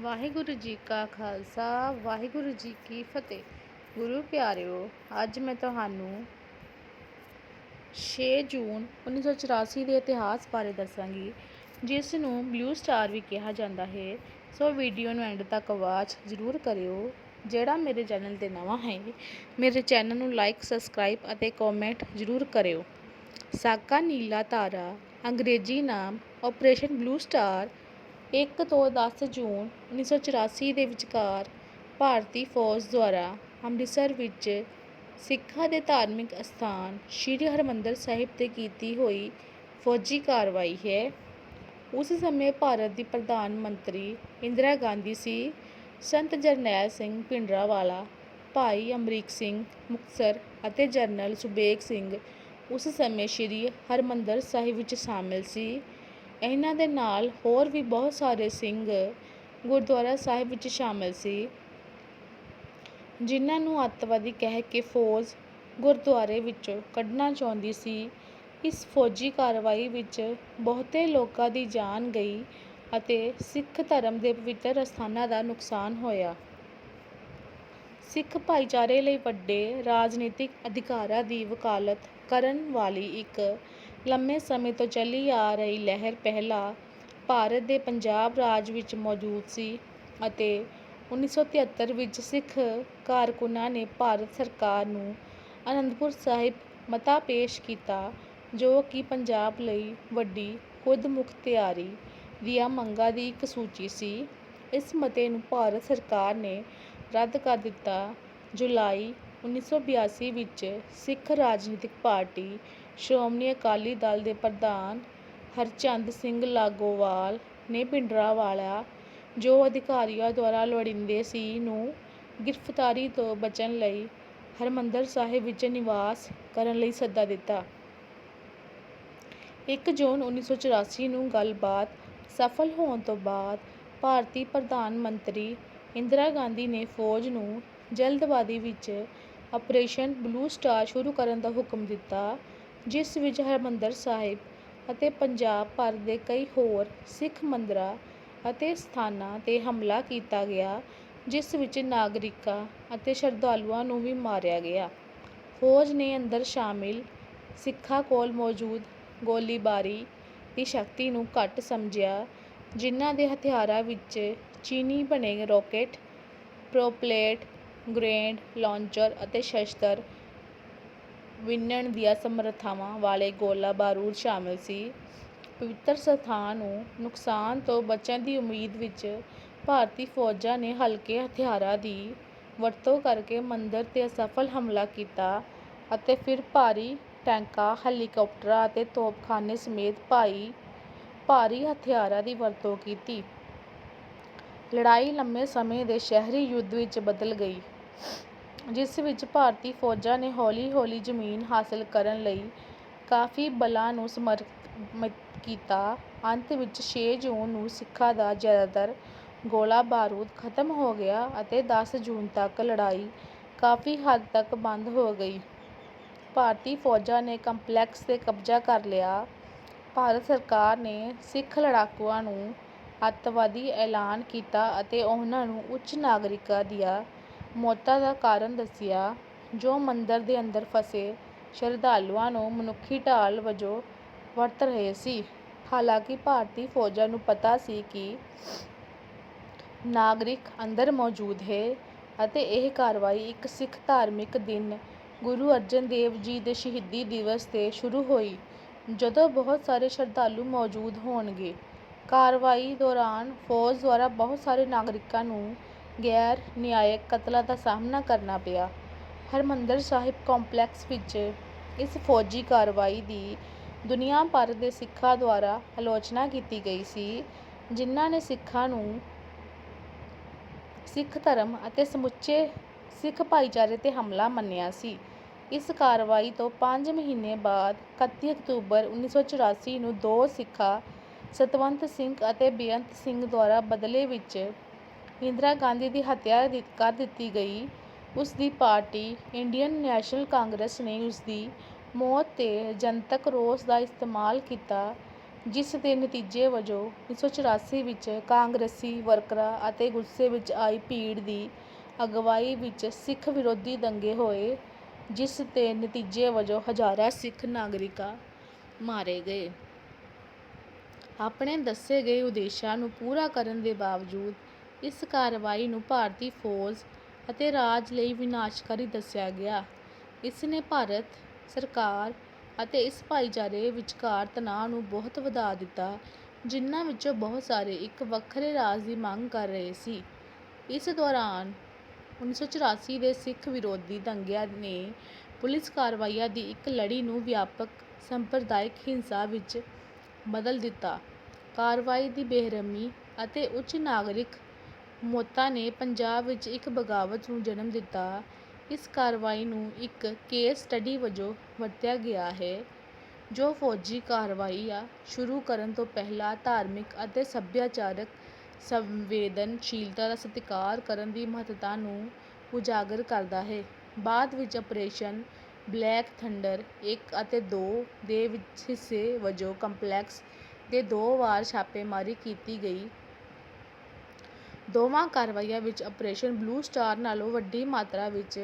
ਵਾਹਿਗੁਰੂ ਜੀ ਕਾ ਖਾਲਸਾ, ਵਾਹਿਗੁਰੂ ਜੀ ਕੀ ਫਤਿਹ। ਗੁਰੂ ਪਿਆਰਿਓ, ਅੱਜ ਮੈਂ ਤੁਹਾਨੂੰ 6 ਜੂਨ 1984 ਦੇ ਇਤਿਹਾਸ ਬਾਰੇ ਦੱਸਾਂਗੀ, ਜਿਸ ਨੂੰ ਬਲੂ ਸਟਾਰ ਵੀ ਕਿਹਾ ਜਾਂਦਾ ਹੈ। ਸੋ ਵੀਡੀਓ ਨੂੰ ਐਂਡ ਤੱਕ ਵਾਚ ਜ਼ਰੂਰ ਕਰਿਓ। ਜਿਹੜਾ ਮੇਰੇ ਚੈਨਲ ਤੇ ਨਵਾਂ ਹੈ, ਮੇਰੇ ਚੈਨਲ ਨੂੰ ਲਾਈਕ, ਸਬਸਕ੍ਰਾਈਬ ਅਤੇ ਕਮੈਂਟ ਜ਼ਰੂਰ ਕਰਿਓ। ਸਾਕਾ ਨੀਲਾ ਤਾਰਾ, ਅੰਗਰੇਜ਼ੀ ਨਾਮ ਆਪਰੇਸ਼ਨ ਬਲੂ ਸਟਾਰ ਇੱਕ ਤੋਂ ਦਸ ਜੂਨ 1984 ਦੇ ਵਿਚਕਾਰ ਭਾਰਤੀ ਫੌਜ ਦੁਆਰਾ ਅੰਮ੍ਰਿਤਸਰ ਵਿੱਚ ਸਿੱਖਾਂ ਦੇ ਧਾਰਮਿਕ ਅਸਥਾਨ ਸ੍ਰੀ ਹਰਿਮੰਦਰ ਸਾਹਿਬ 'ਤੇ ਕੀਤੀ ਹੋਈ ਫੌਜੀ ਕਾਰਵਾਈ ਹੈ। ਉਸ ਸਮੇਂ ਭਾਰਤ ਦੀ ਪ੍ਰਧਾਨ ਮੰਤਰੀ ਇੰਦਰਾ ਗਾਂਧੀ ਸੀ, ਸੰਤ ਜਰਨੈਲ ਸਿੰਘ ਭਿੰਡਰਾਂਵਾਲਾ, ਭਾਈ ਅਮਰੀਕ ਸਿੰਘ ਮੁਕਤਸਰ ਅਤੇ ਜਨਰਲ ਸੁਬੇਗ ਸਿੰਘ ਉਸ ਸਮੇਂ ਸ੍ਰੀ ਹਰਿਮੰਦਰ ਸਾਹਿਬ ਵਿੱਚ ਸ਼ਾਮਿਲ ਸੀ। ਇਹਨਾਂ ਦੇ ਨਾਲ ਹੋਰ ਵੀ ਬਹੁਤ ਸਾਰੇ ਸਿੰਘ ਗੁਰਦੁਆਰਾ ਸਾਹਿਬ ਵਿੱਚ ਸ਼ਾਮਿਲ ਸੀ, ਜਿਨ੍ਹਾਂ ਨੂੰ ਅੱਤਵਾਦੀ ਕਹਿ ਕੇ ਫੌਜ ਗੁਰਦੁਆਰੇ ਵਿੱਚੋਂ ਕੱਢਣਾ ਚਾਹੁੰਦੀ ਸੀ। ਇਸ ਫੌਜੀ ਕਾਰਵਾਈ ਵਿੱਚ ਬਹੁਤੇ ਲੋਕਾਂ ਦੀ ਜਾਨ ਗਈ ਅਤੇ ਸਿੱਖ ਧਰਮ ਦੇ ਪਵਿੱਤਰ ਅਸਥਾਨਾਂ ਦਾ ਨੁਕਸਾਨ ਹੋਇਆ। ਸਿੱਖ ਭਾਈਚਾਰੇ ਲਈ ਵੱਡੇ ਰਾਜਨੀਤਿਕ ਅਧਿਕਾਰਾਂ ਦੀ ਵਕਾਲਤ ਕਰਨ ਵਾਲੀ ਇੱਕ ਲੰਮੇ ਸਮੇਂ ਤੋਂ ਚੱਲੀ ਆ ਰਹੀ ਲਹਿਰ ਪਹਿਲਾਂ ਭਾਰਤ ਦੇ ਪੰਜਾਬ ਰਾਜ ਵਿੱਚ ਮੌਜੂਦ ਸੀ ਅਤੇ 1973 ਵਿੱਚ ਸਿੱਖ ਕਾਰਕੁਨਾਂ ਨੇ ਭਾਰਤ ਸਰਕਾਰ ਨੂੰ ਅਨੰਦਪੁਰ ਸਾਹਿਬ ਮਤਾ ਪੇਸ਼ ਕੀਤਾ, ਜੋ ਕਿ ਪੰਜਾਬ ਲਈ ਵੱਡੀ ਖੁਦਮੁਖਤਿਆਰੀ ਦੀਆਂ ਮੰਗਾਂ ਦੀ ਇੱਕ ਸੂਚੀ ਸੀ। ਇਸ ਮਤੇ ਨੂੰ ਭਾਰਤ ਸਰਕਾਰ ਨੇ ਰੱਦ ਕਰ ਦਿੱਤਾ ਜੁਲਾਈ 1982 ਵਿੱਚ ਸਿੱਖ ਰਾਜਨੀਤਿਕ ਪਾਰਟੀ ਸ਼੍ਰੋਮਣੀ ਅਕਾਲੀ ਦਲ ਦੇ ਪ੍ਰਧਾਨ ਹਰਚੰਦ ਸਿੰਘ ਲਾਗੋਵਾਲ ਨੇ ਭਿੰਡਰਾਵਾਲਾ ਜੋ ਅਧਿਕਾਰੀਆਂ ਦੁਆਰਾ ਲੋੜੀਂਦੇ ਸੀ, ਨੂੰ ਗ੍ਰਿਫਤਾਰੀ ਤੋਂ ਬਚਣ ਲਈ ਹਰਿਮੰਦਰ ਸਾਹਿਬ ਵਿੱਚ ਨਿਵਾਸ ਕਰਨ ਲਈ ਸੱਦਾ ਦਿੱਤਾ। ਇੱਕ ਜੂਨ 1984 ਨੂੰ ਗੱਲਬਾਤ ਸਫਲ ਹੋਣ ਤੋਂ ਬਾਅਦ ਭਾਰਤੀ ਪ੍ਰਧਾਨ ਮੰਤਰੀ ਇੰਦਰਾ ਗਾਂਧੀ ਨੇ ਫੌਜ ਨੂੰ ਜਲਦਬਾਜ਼ੀ ਵਿੱਚ ਆਪਰੇਸ਼ਨ ਬਲੂ ਸਟਾਰ ਸ਼ੁਰੂ ਕਰਨ ਦਾ ਹੁਕਮ ਦਿੱਤਾ, ਜਿਸ ਵਿੱਚ ਹਰਿਮੰਦਰ ਸਾਹਿਬ ਅਤੇ ਪੰਜਾਬ ਭਰ ਦੇ ਕਈ ਹੋਰ ਸਿੱਖ ਮੰਦਰਾਂ ਅਤੇ ਸਥਾਨਾਂ 'ਤੇ ਹਮਲਾ ਕੀਤਾ ਗਿਆ, ਜਿਸ ਵਿੱਚ ਨਾਗਰਿਕਾਂ ਅਤੇ ਸ਼ਰਧਾਲੂਆਂ ਨੂੰ ਵੀ ਮਾਰਿਆ ਗਿਆ। ਫੌਜ ਨੇ ਅੰਦਰ ਸ਼ਾਮਿਲ ਸਿੱਖਾਂ ਕੋਲ ਮੌਜੂਦ ਗੋਲੀਬਾਰੀ ਦੀ ਸ਼ਕਤੀ ਨੂੰ ਘੱਟ ਸਮਝਿਆ, ਜਿਨ੍ਹਾਂ ਦੇ ਹਥਿਆਰਾਂ ਵਿੱਚ ਚੀਨੀ ਬਣੇ ਰਾਕੇਟ, ਪ੍ਰੋਪਲੇਟ ਗ੍ਰੇਨੇਡ ਲਾਂਚਰ ਅਤੇ ਸ਼ਸਤਰ ਵਿੰਨਣ ਦੀਆਂ ਸਮਰੱਥਾਵਾਂ ਵਾਲੇ ਗੋਲਾ ਬਾਰੂਦ ਸ਼ਾਮਲ ਸੀ। ਪਵਿੱਤਰ ਸਥਾਨ ਨੂੰ ਨੁਕਸਾਨ ਤੋਂ ਬਚਣ ਦੀ ਉਮੀਦ ਵਿੱਚ ਭਾਰਤੀ ਫੌਜਾਂ ਨੇ ਹਲਕੇ ਹਥਿਆਰਾਂ ਦੀ ਵਰਤੋਂ ਕਰਕੇ ਮੰਦਰ 'ਤੇ ਅਸਫਲ ਹਮਲਾ ਕੀਤਾ ਅਤੇ ਫਿਰ ਭਾਰੀ ਟੈਂਕਾਂ, ਹੈਲੀਕਾਪਟਰਾਂ ਅਤੇ ਤੋਪਖਾਨੇ ਸਮੇਤ ਭਾਈ ਭਾਰੀ ਹਥਿਆਰਾਂ ਦੀ ਵਰਤੋਂ ਕੀਤੀ। ਲੜਾਈ ਲੰਮੇ ਸਮੇਂ ਦੇ ਸ਼ਹਿਰੀ ਯੁੱਧ ਵਿੱਚ ਬਦਲ ਗਈ। ਜਿਸ ਵਿੱਚ ਭਾਰਤੀ ਫੌਜਾਂ ਨੇ ਹੌਲੀ-ਹੌਲੀ ਜ਼ਮੀਨ ਹਾਸਲ ਕਰਨ ਲਈ ਕਾਫੀ ਬਲਾਂ ਨੂੰ ਸਮਰਪਿਤ ਕੀਤਾ। ਅੰਤ ਵਿੱਚ ਛੇ ਜੂਨ ਨੂੰ ਸਿੱਖਾਂ ਦਾ ਜ਼ਿਆਦਾਤਰ ਗੋਲਾ ਬਾਰੂਦ ਖਤਮ ਹੋ ਗਿਆ ਅਤੇ ਦਸ ਜੂਨ ਤੱਕ ਲੜਾਈ ਕਾਫੀ ਹੱਦ ਤੱਕ ਬੰਦ ਹੋ ਗਈ। ਭਾਰਤੀ ਫੌਜਾਂ ਨੇ ਕੰਪਲੈਕਸ 'ਤੇ ਕਬਜ਼ਾ ਕਰ ਲਿਆ। ਭਾਰਤ ਸਰਕਾਰ ਨੇ ਸਿੱਖ ਲੜਾਕੂਆਂ ਨੂੰ ਅੱਤਵਾਦੀ ਐਲਾਨ ਕੀਤਾ ਅਤੇ ਉਹਨਾਂ ਨੂੰ ਉੱਚ ਨਾਗਰਿਕਾਂ ਦੀਆਂ ਮੌਤਾਂ ਦਾ ਕਾਰਨ ਦੱਸਿਆ, ਜੋ ਮੰਦਰ ਦੇ ਅੰਦਰ ਫਸੇ ਸ਼ਰਧਾਲੂਆਂ ਨੂੰ ਮਨੁੱਖੀ ਢਾਲ ਵਜੋਂ ਵਰਤ ਰਹੇ ਸੀ। ਹਾਲਾਂਕਿ ਭਾਰਤੀ ਫੌਜਾਂ ਨੂੰ ਪਤਾ ਸੀ ਕਿ ਨਾਗਰਿਕ ਅੰਦਰ ਮੌਜੂਦ ਹੈ ਅਤੇ ਇਹ ਕਾਰਵਾਈ ਇੱਕ ਸਿੱਖ ਧਾਰਮਿਕ ਦਿਨ ਗੁਰੂ ਅਰਜਨ ਦੇਵ ਜੀ ਦੇ ਸ਼ਹੀਦੀ ਦਿਵਸ 'ਤੇ ਸ਼ੁਰੂ ਹੋਈ, ਜਦੋਂ ਬਹੁਤ ਸਾਰੇ ਸ਼ਰਧਾਲੂ ਮੌਜੂਦ ਹੋਣਗੇ। ਕਾਰਵਾਈ ਦੌਰਾਨ ਫੌਜ ਦੁਆਰਾ ਬਹੁਤ ਸਾਰੇ ਨਾਗਰਿਕਾਂ ਨੂੰ ਗੈਰ ਨਿਆਇਕ ਕਤਲਾਂ ਦਾ ਸਾਹਮਣਾ ਕਰਨਾ ਪਿਆ। ਹਰਿਮੰਦਰ ਸਾਹਿਬ ਕੰਪਲੈਕਸ ਵਿੱਚ ਇਸ ਫੌਜੀ ਕਾਰਵਾਈ ਦੀ ਦੁਨੀਆ ਭਰ ਦੇ ਸਿੱਖਾਂ ਦੁਆਰਾ ਆਲੋਚਨਾ ਕੀਤੀ ਗਈ ਸੀ, ਜਿਨ੍ਹਾਂ ਨੇ ਸਿੱਖਾਂ ਨੂੰ ਸਿੱਖ ਧਰਮ ਅਤੇ ਸਮੁੱਚੇ ਸਿੱਖ ਭਾਈਚਾਰੇ 'ਤੇ ਹਮਲਾ ਮੰਨਿਆ ਸੀ। ਇਸ ਕਾਰਵਾਈ ਤੋਂ 5 ਮਹੀਨੇ ਬਾਅਦ 31 ਅਕਤੂਬਰ 1984 ਨੂੰ ਦੋ ਸਿੱਖਾਂ, ਸਤਵੰਤ ਸਿੰਘ ਅਤੇ ਬੇਅੰਤ ਸਿੰਘ ਦੁਆਰਾ ਬਦਲੇ ਵਿੱਚ ਇੰਦਰਾ ਗਾਂਧੀ ਦੀ ਹੱਤਿਆ ਕਰ ਦਿੱਤੀ ਗਈ ਉਸ ਦੀ ਪਾਰਟੀ ਇੰਡੀਅਨ ਨੈਸ਼ਨਲ ਕਾਂਗਰਸ ਨੇ ਉਸ ਦੀ ਮੌਤ 'ਤੇ ਜਨਤਕ ਰੋਸ ਦਾ ਇਸਤੇਮਾਲ ਕੀਤਾ, ਜਿਸ ਦੇ ਨਤੀਜੇ ਵਜੋਂ 1984 ਵਿੱਚ ਕਾਂਗਰਸੀ ਵਰਕਰਾਂ ਅਤੇ ਗੁੱਸੇ ਵਿੱਚ ਆਈ ਭੀੜ ਦੀ ਅਗਵਾਈ ਵਿੱਚ ਸਿੱਖ ਵਿਰੋਧੀ ਦੰਗੇ ਹੋਏ, ਜਿਸ ਦੇ ਨਤੀਜੇ ਵਜੋਂ ਹਜ਼ਾਰਾਂ ਸਿੱਖ ਨਾਗਰਿਕਾਂ ਮਾਰੇ ਗਏ। ਆਪਣੇ ਦੱਸੇ ਗਏ ਉਦੇਸ਼ਾਂ ਨੂੰ ਪੂਰਾ ਕਰਨ ਦੇ ਬਾਵਜੂਦ ਇਸ ਕਾਰਵਾਈ ਨੂੰ ਭਾਰਤੀ ਫੌਜ ਅਤੇ ਰਾਜ ਲਈ ਵਿਨਾਸ਼ਕਾਰੀ ਦੱਸਿਆ ਗਿਆ। ਇਸ ਨੇ ਭਾਰਤ ਸਰਕਾਰ ਅਤੇ ਇਸ ਭਾਈਚਾਰੇ ਵਿਚਕਾਰ ਤਣਾਅ ਨੂੰ ਬਹੁਤ ਵਧਾ ਦਿੱਤਾ, ਜਿਨ੍ਹਾਂ ਵਿੱਚੋਂ ਬਹੁਤ ਸਾਰੇ ਇੱਕ ਵੱਖਰੇ ਰਾਜ ਦੀ ਮੰਗ ਕਰ ਰਹੇ ਸੀ। ਇਸ ਦੌਰਾਨ 1984 ਦੇ ਸਿੱਖ ਵਿਰੋਧੀ ਦੰਗਿਆਂ ਨੇ ਪੁਲਿਸ ਕਾਰਵਾਈਆਂ ਦੀ ਇੱਕ ਲੜੀ ਨੂੰ ਵਿਆਪਕ ਸੰਪਰਦਾਇਕ ਹਿੰਸਾ ਵਿੱਚ ਬਦਲ ਦਿੱਤਾ। ਕਾਰਵਾਈ ਦੀ ਬੇਰਹਿਮੀ ਅਤੇ ਉੱਚ ਨਾਗਰਿਕ ਮੋਤਾ ਨੇ ਪੰਜਾਬ ਵਿੱਚ ਇੱਕ ਬਗਾਵਤ ਨੂੰ ਜਨਮ ਦਿੱਤਾ। ਇਸ ਕਾਰਵਾਈ ਨੂੰ ਇੱਕ ਕੇਸ ਸਟੱਡੀ ਵਜੋਂ ਵਰਤਿਆ ਗਿਆ ਹੈ, ਜੋ ਫੌਜੀ ਕਾਰਵਾਈਆਂ ਸ਼ੁਰੂ ਕਰਨ ਤੋਂ ਪਹਿਲਾਂ ਧਾਰਮਿਕ ਅਤੇ ਸੱਭਿਆਚਾਰਕ ਸੰਵੇਦਨਸ਼ੀਲਤਾ ਦਾ ਸਤਿਕਾਰ ਕਰਨ ਦੀ ਮਹੱਤਤਾ ਨੂੰ ਉਜਾਗਰ ਕਰਦਾ ਹੈ। ਬਾਅਦ ਵਿੱਚ ਆਪਰੇਸ਼ਨ ਬਲੈਕ ਥੰਡਰ ਇੱਕ ਅਤੇ ਦੋ ਦੇ ਹਿੱਸੇ ਵਜੋਂ ਕੰਪਲੈਕਸ ਤੇ ਦੋ ਵਾਰ ਛਾਪੇਮਾਰੀ ਕੀਤੀ ਗਈ। ਦੋਵਾਂ ਕਾਰਵਾਈਆਂ ਵਿੱਚ ਆਪਰੇਸ਼ਨ ਬਲੂ ਸਟਾਰ ਨਾਲੋਂ ਵੱਡੀ ਮਾਤਰਾ ਵਿੱਚ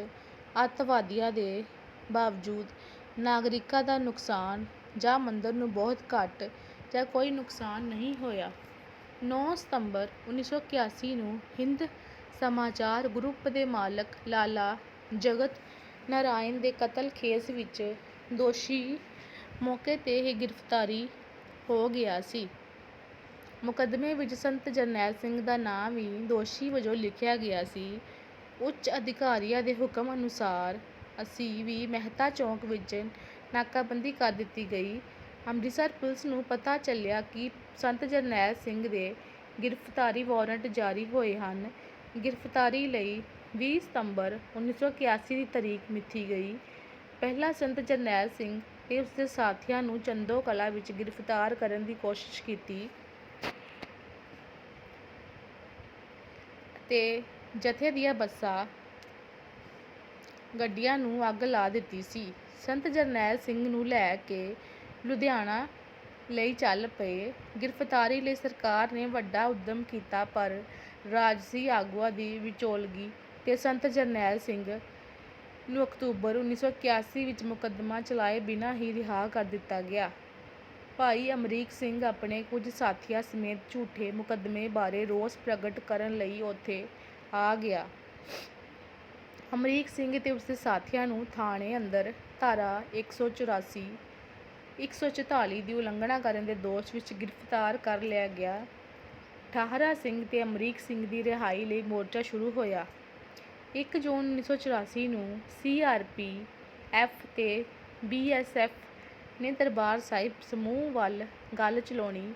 ਅੱਤਵਾਦੀਆਂ ਦੇ ਬਾਵਜੂਦ ਨਾਗਰਿਕਾਂ ਦਾ ਨੁਕਸਾਨ ਜਾਂ ਮੰਦਰ ਨੂੰ ਬਹੁਤ ਘੱਟ ਜਾਂ ਕੋਈ ਨੁਕਸਾਨ ਨਹੀਂ ਹੋਇਆ। ਨੌਂ ਸਤੰਬਰ ਉੱਨੀ ਸੌ ਇਕਿਆਸੀ ਨੂੰ ਹਿੰਦ ਸਮਾਚਾਰ ਗਰੁੱਪ ਦੇ ਮਾਲਕ ਲਾਲਾ ਜਗਤ ਨਾਰਾਇਣ ਦੇ ਕਤਲ ਕੇਸ ਵਿੱਚ ਦੋਸ਼ੀ ਮੌਕੇ ਤੇ ਹੀ ਗ੍ਰਿਫਤਾਰ ਹੋ ਗਿਆ ਸੀ। ਮੁਕੱਦਮੇ ਵਿੱਚ ਸੰਤ ਜਰਨੈਲ ਸਿੰਘ ਦਾ ਨਾਂ ਵੀ ਦੋਸ਼ੀ ਵਜੋਂ ਲਿਖਿਆ ਗਿਆ ਸੀ। ਉੱਚ ਅਧਿਕਾਰੀਆਂ ਦੇ ਹੁਕਮ ਅਨੁਸਾਰ ਅਸੀਂ ਵੀ ਮਹਿਤਾ ਚੌਂਕ ਵਿੱਚ ਨਾਕਾਬੰਦੀ ਕਰ ਦਿੱਤੀ ਗਈ। ਅੰਮ੍ਰਿਤਸਰ ਪੁਲਿਸ ਨੂੰ ਪਤਾ ਚੱਲਿਆ ਕਿ ਸੰਤ ਜਰਨੈਲ ਸਿੰਘ ਦੇ ਗ੍ਰਿਫਤਾਰੀ ਵਾਰੰਟ ਜਾਰੀ ਹੋਏ ਹਨ। ਗ੍ਰਿਫਤਾਰੀ ਲਈ ਵੀਹ ਸਤੰਬਰ ਉੱਨੀ ਸੌ ਇਕਿਆਸੀ ਦੀ ਤਰੀਕ ਮਿੱਥੀ ਗਈ। ਪਹਿਲਾਂ ਸੰਤ ਜਰਨੈਲ ਸਿੰਘ ਤੇ ਉਸਦੇ ਸਾਥੀਆਂ ਨੂੰ ਚੰਦੋ ਕਲਾਂ ਵਿੱਚ ਗ੍ਰਿਫਤਾਰ ਕਰਨ ਦੀ ਕੋਸ਼ਿਸ਼ ਕੀਤੀ ਤੇ ਜਥੇ ਦੀਆਂ ਬੱਸਾਂ ਗੱਡੀਆਂ ਨੂੰ ਅੱਗ ਲਾ ਦਿੱਤੀ ਸੀ। ਸੰਤ ਜਰਨੈਲ ਸਿੰਘ ਨੂੰ ਲੈ ਕੇ ਲੁਧਿਆਣਾ ਲਈ ਚੱਲ ਪਏ। ਗ੍ਰਿਫਤਾਰੀ ਲਈ ਸਰਕਾਰ ਨੇ ਵੱਡਾ ਉੱਦਮ ਕੀਤਾ, ਪਰ ਰਾਜਸੀ ਆਗੂਆਂ ਦੀ ਵਿਚੋਲਗੀ ਤੇ ਸੰਤ ਜਰਨੈਲ ਸਿੰਘ ਨੂੰ ਅਕਤੂਬਰ ਉੱਨੀ ਸੌ ਇਕਿਆਸੀ ਵਿੱਚ ਮੁਕੱਦਮਾ ਚਲਾਏ ਬਿਨਾਂ ਹੀ ਰਿਹਾ ਕਰ ਦਿੱਤਾ ਗਿਆ। ਭਾਈ ਅਮਰੀਕ ਸਿੰਘ ਆਪਣੇ ਕੁਝ ਸਾਥੀਆਂ ਸਮੇਤ ਝੂਠੇ ਮੁਕੱਦਮੇ ਬਾਰੇ ਰੋਸ ਪ੍ਰਗਟ ਕਰਨ ਲਈ ਉੱਥੇ ਆ ਗਿਆ। ਅਮਰੀਕ ਸਿੰਘ ਤੇ ਉਸਦੇ ਸਾਥੀਆਂ ਨੂੰ ਥਾਣੇ ਅੰਦਰ ਧਾਰਾ ਇੱਕ ਸੌ ਚੁਰਾਸੀ, ਇੱਕ ਸੌ ਚੁਤਾਲੀ ਦੀ ਉਲੰਘਣਾ ਕਰਨ ਦੇ ਦੋਸ਼ ਵਿੱਚ ਗ੍ਰਿਫਤਾਰ ਕਰ ਲਿਆ ਗਿਆ। ਠਾਹਰਾ ਸਿੰਘ ਤੇ ਅਮਰੀਕ ਸਿੰਘ ਦੀ ਰਿਹਾਈ ਲਈ ਮੋਰਚਾ ਸ਼ੁਰੂ ਹੋਇਆ। ਇੱਕ ਜੂਨ ਉੱਨੀ ਸੌ ਚੁਰਾਸੀ ਨੂੰ ਸੀ ਆਰ ਪੀ ਐਫ ਤੇ ਬੀ ਐਸ ਐਫ ਨੇ ਦਰਬਾਰ ਸਾਹਿਬ ਸਮੂਹ ਵੱਲ ਗੱਲ ਚਲਾਉਣੀ,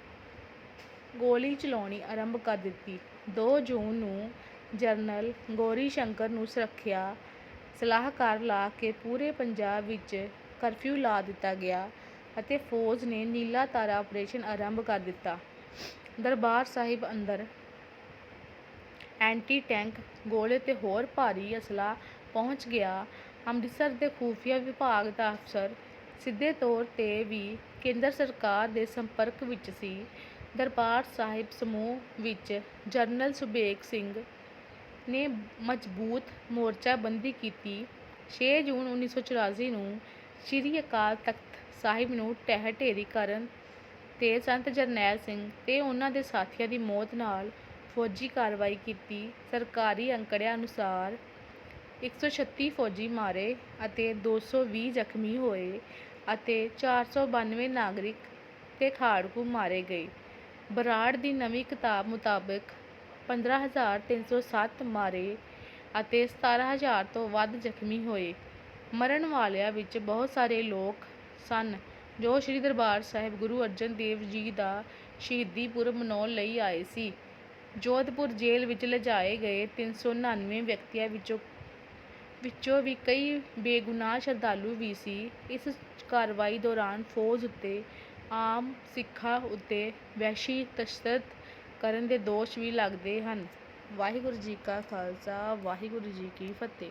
ਗੋਲੀ ਚਲਾਉਣੀ ਆਰੰਭ ਕਰ ਦਿੱਤੀ। ਦੋ ਜੂਨ ਨੂੰ ਜਨਰਲ ਗੌਰੀ ਸ਼ੰਕਰ ਨੂੰ ਸੁਰੱਖਿਆ ਸਲਾਹਕਾਰ ਲਾ ਕੇ ਪੂਰੇ ਪੰਜਾਬ ਵਿੱਚ ਕਰਫਿਊ ਲਾ ਦਿੱਤਾ ਗਿਆ ਅਤੇ ਫੌਜ ਨੇ ਨੀਲਾ ਤਾਰਾ ਆਪਰੇਸ਼ਨ ਆਰੰਭ ਕਰ ਦਿੱਤਾ। ਦਰਬਾਰ ਸਾਹਿਬ ਅੰਦਰ ਐਂਟੀ ਟੈਂਕ ਗੋਲੇ ਤੇ ਹੋਰ ਭਾਰੀ ਅਸਲਾ ਪਹੁੰਚ ਗਿਆ। ਅੰਮ੍ਰਿਤਸਰ ਦੇ ਖੁਫੀਆ ਵਿਭਾਗ ਦਾ ਅਫਸਰ ਸਿੱਧੇ ਤੌਰ ਤੇ ਵੀ ਕੇਂਦਰ ਸਰਕਾਰ ਦੇ ਸੰਪਰਕ ਵਿੱਚ ਸੀ। ਦਰਬਾਰ ਸਾਹਿਬ ਸਮੂਹ ਵਿੱਚ ਜਨਰਲ ਸੁਬੇਗ ਸਿੰਘ ਨੇ ਮਜ਼ਬੂਤ ਮੋਰਚਾਬੰਦੀ ਕੀਤੀ। ਛੇ ਜੂਨ ਉੱਨੀ ਸੌ ਚੁਰਾਸੀ ਨੂੰ ਸ੍ਰੀ ਅਕਾਲ ਤਖ਼ਤ ਸਾਹਿਬ ਨੂੰ ਢਹਿ ਢੇਰੀ ਕਰਨ ਤੇ ਸੰਤ ਜਰਨੈਲ ਸਿੰਘ ਤੇ ਉਹਨਾਂ ਦੇ ਸਾਥੀਆਂ ਦੀ ਮੌਤ ਨਾਲ ਫੌਜੀ ਕਾਰਵਾਈ ਕੀਤੀ। ਸਰਕਾਰੀ ਅੰਕੜਿਆਂ ਅਨੁਸਾਰ ਇੱਕ ਸੌ ਛੱਤੀ ਫੌਜੀ ਮਾਰੇ ਅਤੇ ਦੋ ਸੌ ਵੀਹ ਜ਼ਖਮੀ ਹੋਏ ਅਤੇ ਚਾਰ ਸੌ ਬਾਨਵੇਂ ਨਾਗਰਿਕ ਤੇ ਖਾੜਕੂ ਮਾਰੇ ਗਏ। ਬਰਾੜ ਦੀ ਨਵੀਂ ਕਿਤਾਬ ਮੁਤਾਬਕ ਪੰਦਰਾਂ ਹਜ਼ਾਰ ਤਿੰਨ ਸੌ ਸੱਤ ਮਾਰੇ ਅਤੇ ਸਤਾਰਾਂ ਹਜ਼ਾਰ ਤੋਂ ਵੱਧ ਜ਼ਖਮੀ ਹੋਏ। ਮਰਨ ਵਾਲਿਆਂ ਵਿੱਚ ਬਹੁਤ ਸਾਰੇ ਲੋਕ ਸਨ ਜੋ ਸ੍ਰੀ ਦਰਬਾਰ ਸਾਹਿਬ ਗੁਰੂ ਅਰਜਨ ਦੇਵ ਜੀ ਦਾ ਸ਼ਹੀਦੀ ਪੁਰਬ ਮਨਾਉਣ ਲਈ ਆਏ ਸੀ। ਜੋਧਪੁਰ ਜੇਲ੍ਹ ਵਿੱਚ ਲਿਜਾਏ ਗਏ ਤਿੰਨ ਸੌ ਉਨਾਨਵੇਂ ਵਿਅਕਤੀਆਂ ਵਿੱਚੋਂ ਵੀ ਕਈ ਬੇਗੁਨਾਹ ਸ਼ਰਧਾਲੂ ਵੀ ਸੀ। ਇਸ ਕਾਰਵਾਈ ਦੌਰਾਨ ਫੌਜ ਉੱਤੇ ਆਮ ਸਿੱਖਾਂ ਉੱਤੇ ਵਹਿਸ਼ੀ ਤਸ਼ੱਦਦ ਕਰਨ ਦੇ ਦੋਸ਼ ਵੀ ਲੱਗਦੇ ਹਨ। ਵਾਹਿਗੁਰੂ ਜੀ ਕਾ ਖਾਲਸਾ, ਵਾਹਿਗੁਰੂ ਜੀ ਕੀ ਫਤਿਹ।